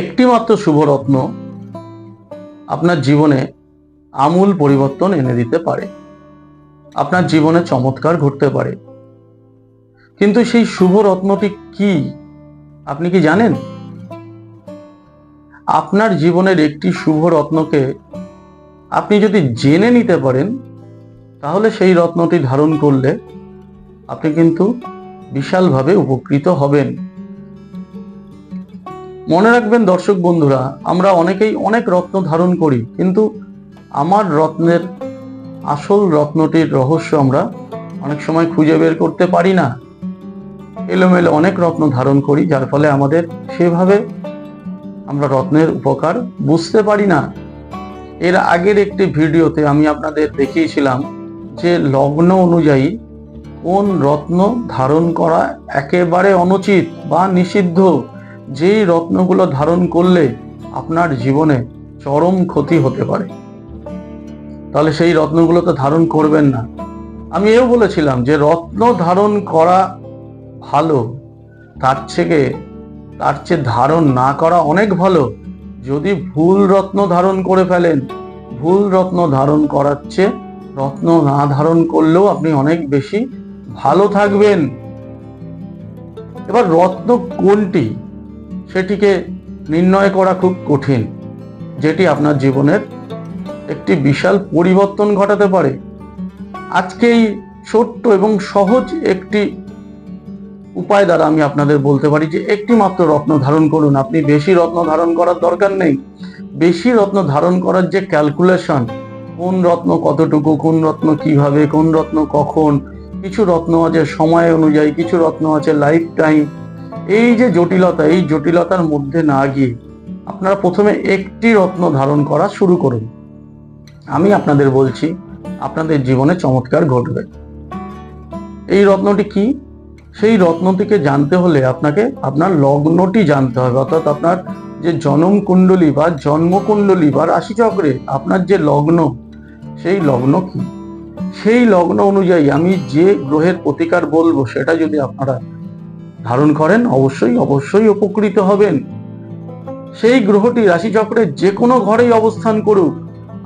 একটি মাত্র শুভ রত্ন আপনার জীবনে আমূল পরিবর্তন এনে দিতে পারে। আপনার জীবনে চমৎকার ঘটতে পারে। কিন্তু সেই শুভ রত্নটি কি, আপনি কি জানেন? আপনার জীবনের একটি শুভ রত্নকে আপনি যদি জেনে নিতে পারেন, তাহলে সেই রত্নটি ধারণ করলে আপনি কিন্তু বিশালভাবে উপকৃত হবেন। মনে রাখবেন দর্শক বন্ধুরা, আমরা অনেকেই অনেক রত্ন ধারণ করি, কিন্তু আমার রত্নের আসল রত্নটির রহস্য আমরা অনেক সময় খুঁজে বের করতে পারি না। এলোমেলো অনেক রত্ন ধারণ করি, যার ফলে আমাদের সেভাবে আমরা রত্নের উপকার বুঝতে পারি না। এর আগের একটি ভিডিওতে আমি আপনাদের দেখিয়েছিলাম যে লগ্ন অনুযায়ী কোন রত্ন ধারণ করা একেবারে অনুচিত বা নিষিদ্ধ। যেই রত্নগুলো ধারণ করলে আপনার জীবনে চরম ক্ষতি হতে পারে। তাহলে সেই রত্নগুলো তো ধারণ করবেন না। আমি এও বলেছিলাম যে রত্ন ধারণ করা ভালো, তার থেকে, তার চেয়ে ধারণ না করা অনেক ভালো। যদি ভুল রত্ন ধারণ করে ফেলেন, ভুল রত্ন ধারণ করার চেয়ে রত্ন না ধারণ করলেও আপনি অনেক বেশি ভালো থাকবেন। এবার রত্ন কোনটি? সেটিকে নির্ণয় করা খুব কঠিন, যেটি আপনার জীবনের একটি বিশাল পরিবর্তন ঘটাতে পারে। আজকে এই ছোট্ট এবং সহজ একটি উপায় দ্বারা আমি আপনাদের বলতে পারি যে একটি মাত্র রত্ন ধারণ করুন। আপনি বেশি রত্ন ধারণ করার দরকার নেই। বেশি রত্ন ধারণ করার যে ক্যালকুলেশন কোন রত্ন কতটুকু, কোন রত্ন কীভাবে, কোন রত্ন কখন, কিছু রত্ন আছে সময় অনুযায়ী, কিছু রত্ন আছে লাইফ টাইম এই যে জটিলতা, এই জটিলতার মধ্যে না গিয়ে আপনারা প্রথমে একটি রত্ন ধারণ করা শুরু করুন। আমি আপনাদের বলছি, আপনাদের জীবনে চমৎকার ঘটবে। এই রত্নটি কি? সেই রত্নটিকে জানতে হলে আপনাকে আপনার লগ্নটি জানতে হবে, অর্থাৎ আপনার যে জনম কুণ্ডলী বা জন্মকুণ্ডলী বা রাশিচক্রে আপনার যে লগ্ন, সেই লগ্ন কি? সেই লগ্ন অনুযায়ী আমি যে গ্রহের প্রতিকার বলব, সেটা যদি আপনারা ধারণ করেন, অবশ্যই অবশ্যই উপকৃত হবেন। সেই গ্রহটি রাশিচক্রের যে কোনো ঘরেই অবস্থান করুক,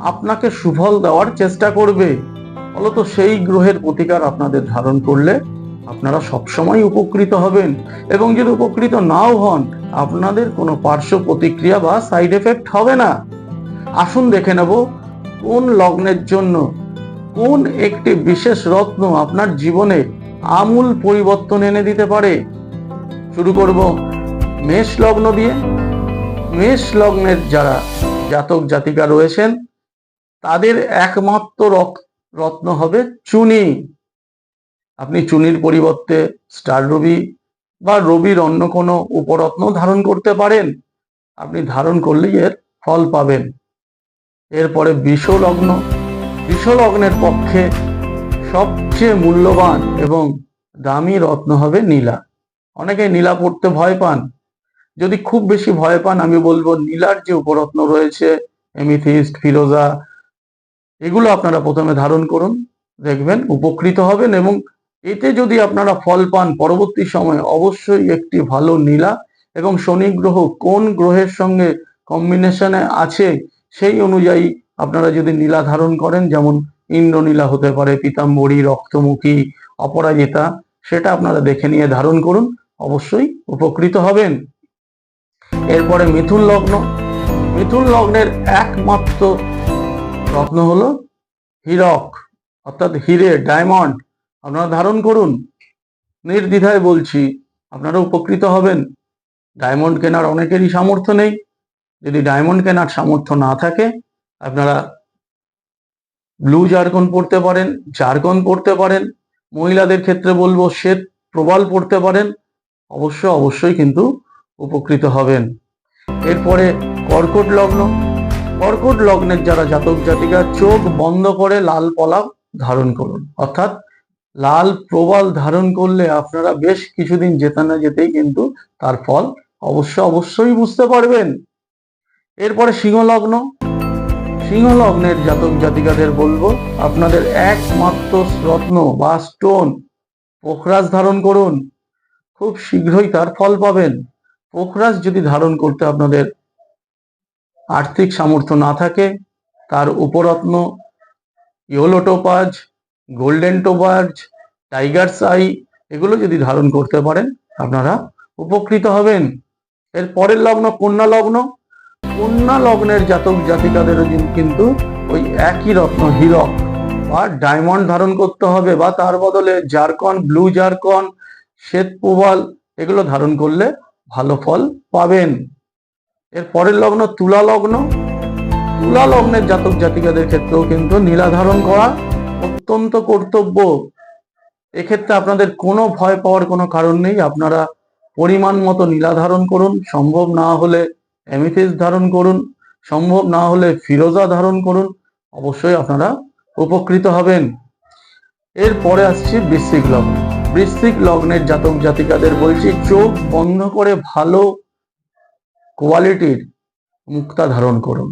আপনাকে সুফল দেওয়ার চেষ্টা করবে। ফলত সেই গ্রহের প্রতিকার আপনাদের ধারণ করলে আপনারা সবসময় উপকৃত হবেন। এবং যদি উপকৃত নাও হন, আপনাদের কোনো পার্শ্ব প্রতিক্রিয়া বা সাইড এফেক্ট হবে না। আসুন দেখে নেব, কোন লগ্নের জন্য, কোন একটি বিশেষ রত্ন আপনার জীবনে আমূল পরিবর্তন এনে দিতে পারে? শুরু করব মেষ লগ্ন দিয়ে। মেষ লগ্নের যারা জাতক জাতিকা রয়েছেন, তাদের একমাত্র রত্ন হবে চুনি। আপনি চুনির পরিবর্তে স্টার রবি বা রবির অন্য কোনো উপরত্ন ধারণ করতে পারেন। আপনি ধারণ করলেই এর ফল পাবেন। এরপরে বিষ লগ্ন। বিষ লগ্নের পক্ষে সবচেয়ে মূল্যবান এবং দামি রত্ন হবে নীলা। অনেকে নীলা পড়তে ভয় পান। যদি খুব বেশি ভয় পান, আমি বলব নীলার যে উপরত্ন রয়েছে, এমিথিস্ট, ফিরোজা, এগুলো আপনারা প্রথমে ধারণ করুন, দেখবেন উপকৃত হবেন এবং এতে যদি আপনারা ফল পান, পরবর্তী সময়ে অবশ্যই একটি ভালো নীলা এবং শনি গ্রহ কোন গ্রহের সঙ্গে কম্বিনেশনে আছে, সেই অনুযায়ী আপনারা যদি নীলা ধারণ করেন, যেমন ইন্দ্রনীলা হতে পারে, পিতাম্বরী, রক্তমুখী, অপরাজিতা, সেটা আপনারা দেখে নিয়ে ধারণ করুন। অবশ্যই উপকৃত হবেন। এরপরে মিথুন লগ্ন। মিথুন লগ্নের একমাত্র রত্ন হলো হীরক, অর্থাৎ হিরে, ডায়মন্ড। আপনারা ধারণ করুন। নির্দ্বিধায় বলছি, আপনারা উপকৃত হবেন। ডায়মন্ড কেনার অনেকেরই সামর্থ্য নেই। যদি ডায়মন্ড কেনার সামর্থ্য না থাকে, আপনারা ব্লু জারকন পড়তে পারেন, জারকন পড়তে পারেন। মহিলাদের ক্ষেত্রে বলব, শ্বেত প্রবাল পড়তে পারেন। অবশ্য অবশ্যই কিন্তু উপকৃত হবেন। এরপরে কর্কট লগ্ন। কর্কট লগ্নের যারা জাতক জাতিকা, চোখ বন্ধ করে লাল পলাপ ধারণ করুন। অর্থাৎ লাল প্রবাল ধারণ করলে আপনারা বেশ কিছুদিন যেতে না যেতেই কিন্তু তার ফল অবশ্য, অবশ্যই বুঝতে পারবেন। এরপরে সিংহ লগ্ন সিংহ লগ্নের জাতক জাতিকাদের বলব, আপনাদের একমাত্র রত্ন বা স্টোন পোখরাজ ধারণ করুন। খুব শীঘ্রই তার ফল পাবেন। পোখরাজ যদি ধারণ করতে আপনাদের আর্থিক সামর্থ্য না থাকে, তার উপরত্ন yellow topaz golden topaz tiger's eye এগুলো যদি ধারণ করতে পারেন, আপনারা উপকৃত হবেন। এর পরের লগ্ন কন্যা লগ্ন। কন্যা লগ্নের জাতক জাতিকাদেরও কিন- কিন্তু ওই একই রত্ন, হীরক। বা ডায়মন্ড ধারণ করতে হবে, বা তার বদলে জারকন ব্লু জারকন শ্বেত প্রবাল এগুলো ধারণ করলে ভালো ফল পাবেন। এর পরের লগ্ন তুলা লগ্ন। তুলা লগ্নের জাতক জাতিকাদের ক্ষেত্রেও কিন্তু নীলা ধারণ করা অত্যন্ত কর্তব্য। এক্ষেত্রে আপনাদের কোনো ভয় পাওয়ার কোনো কারণ নেই। আপনারা পরিমাণ মতো নীলা ধারণ করুন। সম্ভব না হলে অ্যামিথিস ধারণ করুন। সম্ভব না হলে ফিরোজা ধারণ করুন। অবশ্যই আপনারা উপকৃত হবেন। এরপরে আসছি বৃশ্চিক লগ্ন। বৃশ্চিক লগ্নের জাতক জাতিকাদের বলছি, চোখ বন্ধ করে ভালো কোয়ালিটির মুক্তা ধারণ করুন।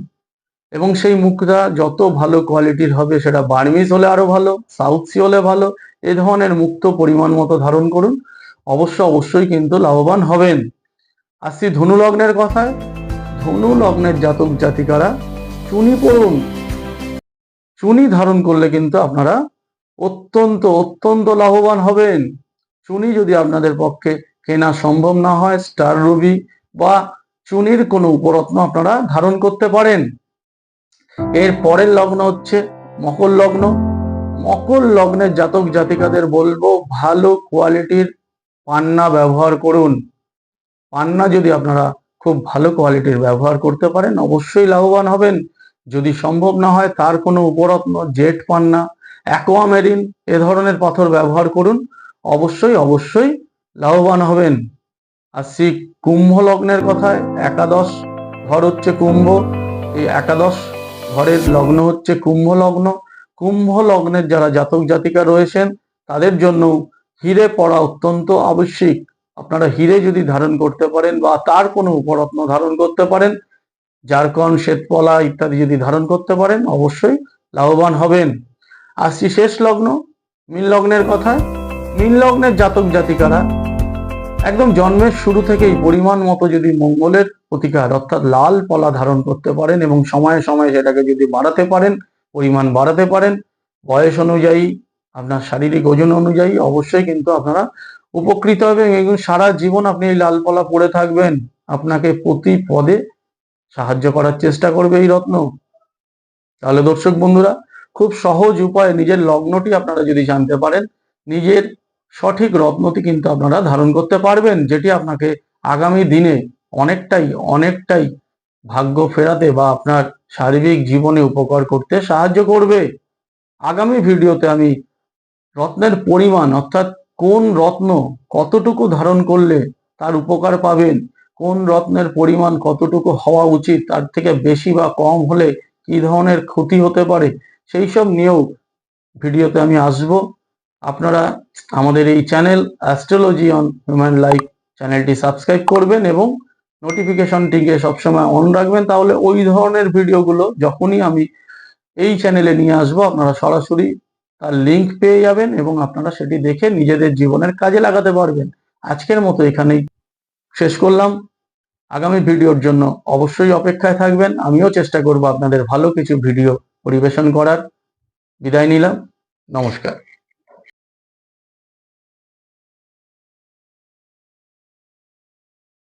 এবং সেই মুক্তা যত ভালো কোয়ালিটির হবে, সেটা বার্মিস হলে আরও ভালো, সাউথ সি হলে ভালো, এ ধরনের মুক্ত পরিমাণ মতো ধারণ করুন। অবশ্য, অবশ্যই কিন্তু লাভবান হবেন। আসছি ধনু লগ্নের কথায়। ধনু লগ্নের জাতক জাতিকারা চুনি পড়ুন চুনি ধারণ করলে কিন্তু আপনারা অত্যন্ত অত্যন্ত লাভবান হবেন। চুনি যদি আপনাদের পক্ষে কেনা সম্ভব না হয়, স্টার রুবি বা চুনির কোনো উপরত্ন আপনারা ধারণ করতে পারেন। এর পরের লগ্ন হচ্ছে মকর লগ্ন। মকর লগ্নের জাতক জাতিকাদের বলব, ভালো কোয়ালিটির পান্না ব্যবহার করুন। পান্না যদি আপনারা খুব ভালো কোয়ালিটির ব্যবহার করতে পারেন, অবশ্যই লাভবান হবেন। যদি সম্ভব না হয়, তার কোনো উপরত্ন, জেট পান্না অ্যাকোয়ামেরিন এ ধরনের পাথর ব্যবহার করুন। অবশ্যই অবশ্যই লাভবান হবেন। আসছি কুম্ভ লগ্নের কথায় একাদশ ঘর হচ্ছে কুম্ভ। এই একাদশ ঘরের লগ্ন হচ্ছে কুম্ভ লগ্ন। কুম্ভ লগ্নের যারা জাতক জাতিকা রয়েছেন, তাদের জন্য হিরে পড়া অত্যন্ত আবশ্যিক। আপনারা হিরে যদি ধারণ করতে পারেন বা তার কোনো উপরত্ন ধারণ করতে পারেন জারকন শ্বেতপলা ইত্যাদি যদি ধারণ করতে পারেন, অবশ্যই লাভবান হবেন। আসছি শেষ লগ্ন, মীন লগ্নের কথায় মীন লগ্নের জাতক জাতিকারা। একদম জন্মের শুরু থেকেই পরিমাণ মতো যদি মঙ্গলের প্রতিকার, অর্থাৎ লাল পলা ধারণ করতে পারেন এবং সময়ে সময়ে সেটাকে যদি বাড়াতে পারেন, পরিমাণ বাড়াতে পারেন, বয়স অনুযায়ী, আপনার শারীরিক ওজন অনুযায়ী অবশ্যই কিন্তু আপনারা উপকৃত হবেন এবং সারা জীবন আপনি এই লাল পলা পড়ে থাকবেন। আপনাকে প্রতি পদে সাহায্য করার চেষ্টা করবে এই রত্ন। তাহলে দর্শক বন্ধুরা খুব সহজ উপায়ে নিজের লগ্নটি আপনারা যদি জানতে পারেন, নিজের সঠিক রত্নটি কিন্তু আপনারা ধারণ করতে পারবেন, যেটি আপনাকে আগামী দিনে অনেকটাই অনেকটাই ভাগ্য ফেরাতে বা আপনার শারীরিক জীবনে উপকার করতে সাহায্য করবে। আগামী ভিডিওতে আমি রত্নের পরিমাণ, অর্থাৎ কোন রত্ন কতটুকু ধারণ করলে তার উপকার পাবেন, কোন রত্নের পরিমাণ কতটুকু হওয়া উচিত, তার থেকে বেশি বা কম হলে কি ধরনের ক্ষতি হতে পারে সেই সব নিয়েও ভিডিওতে আমি আসব। আপনারা আমাদের এই channel astrology on human life চ্যানেলটি সাবস্ক্রাইব করবেন এবং নোটিফিকেশনটিকে সবসময় অন রাখবেন। তাহলে ওই ধরনের ভিডিওগুলো যখনই আমি এই চ্যানেলে নিয়ে আসব, আপনারা সরাসরি তার লিংক পেয়ে যাবেন এবং আপনারা সেটি দেখে নিজেদের জীবনের কাজে লাগাতে পারবেন। আজকের মতো এখানেই শেষ করলাম। আগামী ভিডিওর জন্য অবশ্যই অপেক্ষায় থাকবেন। আমিও চেষ্টা করব আপনাদের ভালো কিছু ভিডিও পরিবেশন করার বিদায় নিলাম। নমস্কার।